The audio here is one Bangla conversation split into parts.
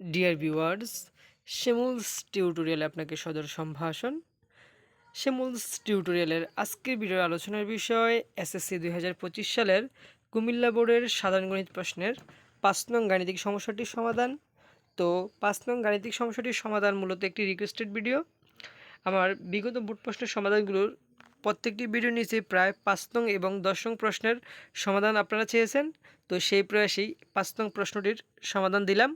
ডিয়ার ভিউয়ার্স শিমুলস টিউটোরিয়ালে আপনাকে সদর সম্ভাষণ। শিমুলস টিউটোরিয়ালের আজকের ভিডিওর আলোচনার বিষয় এসএসসি দুই হাজার পঁচিশ সালের কুমিল্লা বোর্ডের সাধারণ গণিত প্রশ্নের পাঁচ নং গাণিতিক সমস্যাটির সমাধান। তো পাঁচ নং গাণিতিক সমস্যাটির সমাধান মূলত একটি রিকোয়েস্টেড ভিডিও আমার বিগত বোর্ড প্রশ্নের সমাধানগুলোর প্রত্যেকটি ভিডিও নিচে প্রায় পাঁচ নং এবং দশ নং প্রশ্নের সমাধান আপনারা চেয়েছেন। তো সেই প্রয়াসেই পাঁচ নং প্রশ্নটির সমাধান দিলাম।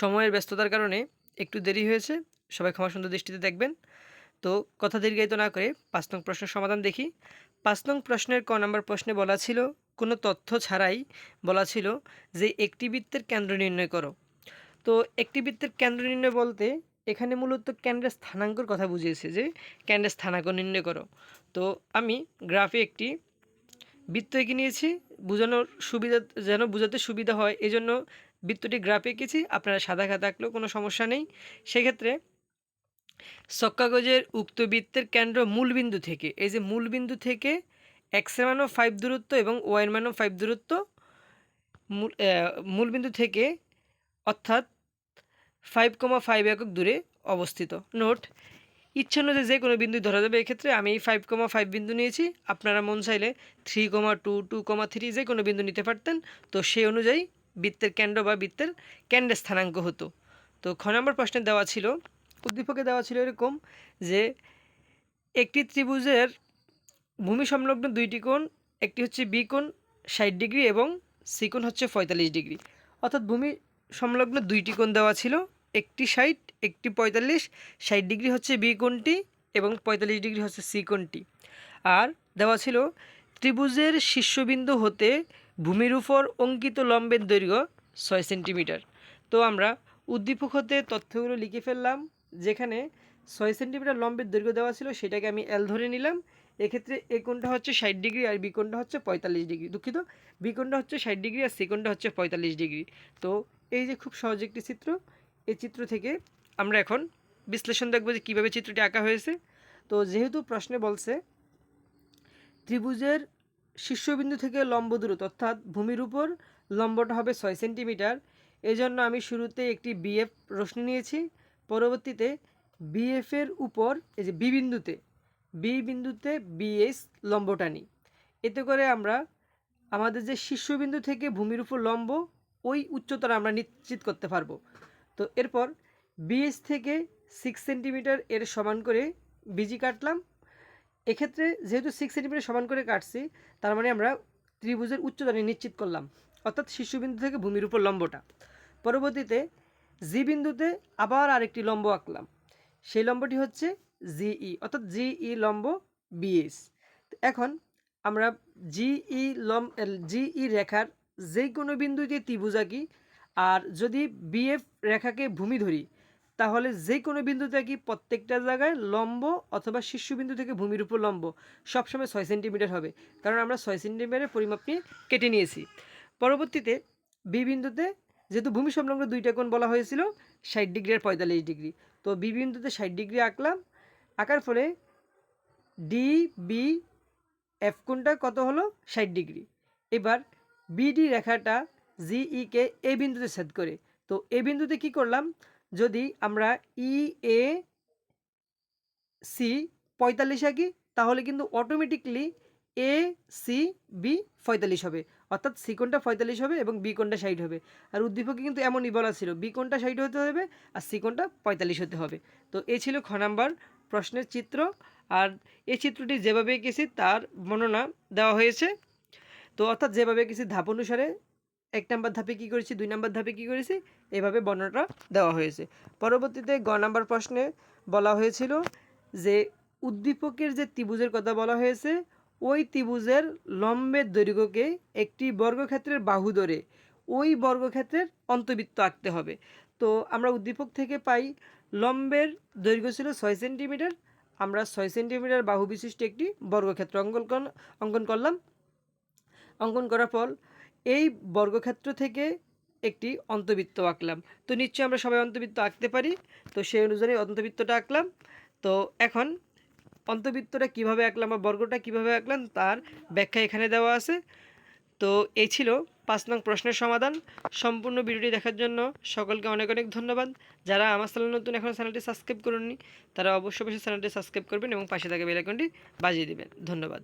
সময়ের ব্যস্ততার কারণে একটু দেরি হয়েছে, সবাই ক্ষমা সুন্দর দৃষ্টিতে দেখবেন। তো কথা দীর্ঘায়িত না করে পাঁচ নং প্রশ্নের সমাধান দেখি। পাঁচ নং প্রশ্নের ক নম্বর প্রশ্নে বলা ছিল, কোনো তথ্য ছাড়াই বলা ছিল যে একটি বৃত্তের কেন্দ্র নির্ণয় করো। তো একটি বৃত্তের কেন্দ্র নির্ণয় বলতে এখানে মূলত কেন্দ্রের স্থানাঙ্কর কথা বুঝিয়েছে যে কেন্দ্রের স্থানাঙ্ক নির্ণয় করো। তো আমি গ্রাফে একটি বৃত্ত এঁকে নিয়েছি, বোঝানোর সুবিধা, যেন বোঝাতে সুবিধা হয়, এজন্য বৃত্তটি গ্রাফে এঁকেছি, আপনারা সাদা খাতা আঁকলেও কোনো সমস্যা নেই। সেক্ষেত্রে সক্কাগজের উক্ত বৃত্তের কেন্দ্র মূলবিন্দু থেকে, এই যে মূলবিন্দু থেকে এক্সের মানও ফাইভ দূরত্ব এবং ওয়াইয়ের মানও ফাইভ দূরত্ব, মূল মূলবিন্দু থেকে অর্থাৎ ফাইভ কমা ফাইভ একক দূরে অবস্থিত। নোট ইচ্ছে অনুযায়ী যে কোনো বিন্দু ধরা যাবে, এক্ষেত্রে আমি এই ফাইভ কমা ফাইভ বিন্দু নিয়েছি। আপনারা মন চাইলে three comma two two comma three যে কোনো বিন্দু নিতে পারতেন। তো সেই অনুযায়ী বৃত্তের কেন্দ্র বা বৃত্তের কেন্দ্রের স্থানাঙ্ক হতো। তো খ নম্বর প্রশ্নে দেওয়া ছিল, উদ্দীপকে দেওয়া ছিল এরকম যে একটি ত্রিভুজের ভূমি সংলগ্ন দুইটি কোণ, একটি হচ্ছে বি কোণ ষাট ডিগ্রি এবং সি কোণ হচ্ছে পঁয়তাল্লিশ ডিগ্রি। অর্থাৎ ভূমি সংলগ্ন দুইটি কোণ দেওয়া ছিল। একটি ষাট, একটি পঁয়তাল্লিশ, ষাট ডিগ্রি হচ্ছে বি কোণটি এবং পঁয়তাল্লিশ ডিগ্রি হচ্ছে সি কোণটি। আর দেওয়া ছিল ত্রিভুজের শীর্ষবিন্দু হতে ভূমির উপর অঙ্কিত লম্বের দৈর্ঘ্য ছয় সেন্টিমিটার। তো আমরা উদ্দীপক হতে তথ্যগুলো লিখে ফেললাম, যেখানে ছয় সেন্টিমিটার লম্বের দৈর্ঘ্য দেওয়া ছিল সেটাকে আমি এল ধরে নিলাম। এক্ষেত্রে এ কোণটা হচ্ছে ষাট ডিগ্রি আর বি হচ্ছে পঁয়তাল্লিশ ডিগ্রি। দুঃখিত, বি হচ্ছে ষাট ডিগ্রি আর সি হচ্ছে পঁয়তাল্লিশ ডিগ্রি। তো এই যে খুব সহজ একটি চিত্র এই চিত্র থেকে আমরা এখন বিশ্লেষণ দেখব যে কীভাবে চিত্রটি আঁকা হয়েছে। তো যেহেতু প্রশ্নে বলছে, ত্রিভুজের শীর্ষবিন্দু থেকে লম্ব দূরত্ব, অর্থাৎ ভূমির উপর লম্বটা হবে ছয় সেন্টিমিটার, এজন্য আমি শুরুতে একটি বিএফ রশ্মি নিয়েছি, পরবর্তীতে বিএফের উপর, এই যে বি বিন্দুতে বি বিন্দুতে বিএস লম্বটা নিই। এতে করে আমরা আমাদের যে শীর্ষবিন্দু থেকে ভূমির উপর লম্ব, ওই উচ্চতাটা আমরা নিশ্চিত করতে পারব। তো এরপর বিএস থেকে সিক্স সেন্টিমিটার এর সমান করে বিজি কাটলাম। এক্ষেত্রে যেহেতু সিক্স সেন্টিমিটার সমান করে কাটছি, তার মানে আমরা ত্রিভুজের উচ্চতা নিশ্চিত করলাম। অর্থাৎ শীর্ষবিন্দু থেকে ভূমির উপর লম্বটা। পরবর্তীতে জি বিন্দুতে আবার আরেকটি লম্ব আঁকলাম। সেই লম্বটি হচ্ছে জিই অর্থাৎ জিই লম্ব বিএস এখন আমরা জিই লম জিই রেখার যে কোনো বিন্দুতে ত্রিভুজ আঁকি আর যদি বিএফ রেখাকে ভূমি ধরি, তাহলে যে কোনো বিন্দুতে আঁকি প্রত্যেকটা জায়গায় লম্ব অথবা শীর্ষবিন্দু থেকে ভূমির উপর লম্ব? সবসময় ছয় সেন্টিমিটার হবে। কারণ আমরা ছয় সেন্টিমিটারের পরিমাপ নিয়ে কেটে নিয়েছি। পরবর্তীতে বি বিন্দুতে যেহেতু ভূমি সংলগ্ন দুইটা কোণ বলা হয়েছিল, ষাট ডিগ্রি আর পঁয়তাল্লিশ ডিগ্রি। তো বি বিন্দুতে ষাট ডিগ্রি আঁকলাম। আঁকার ফলে ডি বি এফ কোণটা কত হলো? ষাট ডিগ্রি। এবার বিডি রেখাটা জিইকে এ বিন্দুতে ছেদ করে। তো এ বিন্দুতে কি করলাম? যদি আমরা ই, এ, সি, পঁয়তাল্লিশ আঁকি, তাহলে কিন্তু অটোমেটিকলি এ, সি, বি পঁয়তাল্লিশ হবে। অর্থাৎ সি কোণটা পঁয়তাল্লিশ হবে এবং বি কোণটা ষাট হবে। আর উদ্দীপকে কিন্তু এমনই বলা ছিল, বি কোণটা ষাট হতে হবে আর সি কোণটা পঁয়তাল্লিশ হতে হবে। তো এ ছিল খ নাম্বার প্রশ্নের চিত্র। আর এই চিত্রটি যেভাবে এঁকেছি তার বর্ণনা দেওয়া হয়েছে। তো অর্থাৎ যেভাবে এঁকেছি ধাপ অনুসারে এক নাম্বার ধাপে কী করেছি, দুই নাম্বার ধাপে কী করেছি, এভাবে বর্ণনাটা দেওয়া হয়েছে। পরবর্তীতে গ নাম্বার প্রশ্নে বলা হয়েছিল যে, উদ্দীপকের যে ত্রিভুজের কথা বলা হয়েছে, ওই ত্রিভুজের লম্বের দৈর্ঘ্যকে একটি বর্গক্ষেত্রের বাহু ধরে ওই বর্গক্ষেত্রের অন্তবৃত্ত আঁকতে হবে। তো আমরা উদ্দীপক থেকে পাই, লম্বের দৈর্ঘ্য ছিল ছয় সেন্টিমিটার, আমরা ছয় সেন্টিমিটার বাহু বিশিষ্ট একটি বর্গক্ষেত্র অঙ্কন অঙ্কন করলাম। অঙ্কন করার পর এই বর্গক্ষেত্র থেকে একটি অন্তবৃত্ত আঁকলাম। তো নিশ্চয়ই আমরা সবাই অন্তবৃত্ত আঁকতে পারি। তো সেই অনুযায়ী অন্তবৃত্তটা আঁকলাম। তো এখন অন্তবৃত্তটা কীভাবে আঁকলাম বা বর্গটা কীভাবে আঁকলাম তার ব্যাখ্যা এখানে দেওয়া আছে। তো এই ছিল পাঁচ নং প্রশ্নের সমাধান। সম্পূর্ণ ভিডিওটি দেখার জন্য সকলকে অনেক অনেক ধন্যবাদ। যারা আমার চ্যানেল নতুন, এখন চ্যানেলটি সাবস্ক্রাইব করেননি, তারা অবশ্যই অবশ্যই চ্যানেলটি সাবস্ক্রাইব করবেন এবং পাশে থাকা বেল আইকনটি বাজিয়ে দেবেন। ধন্যবাদ।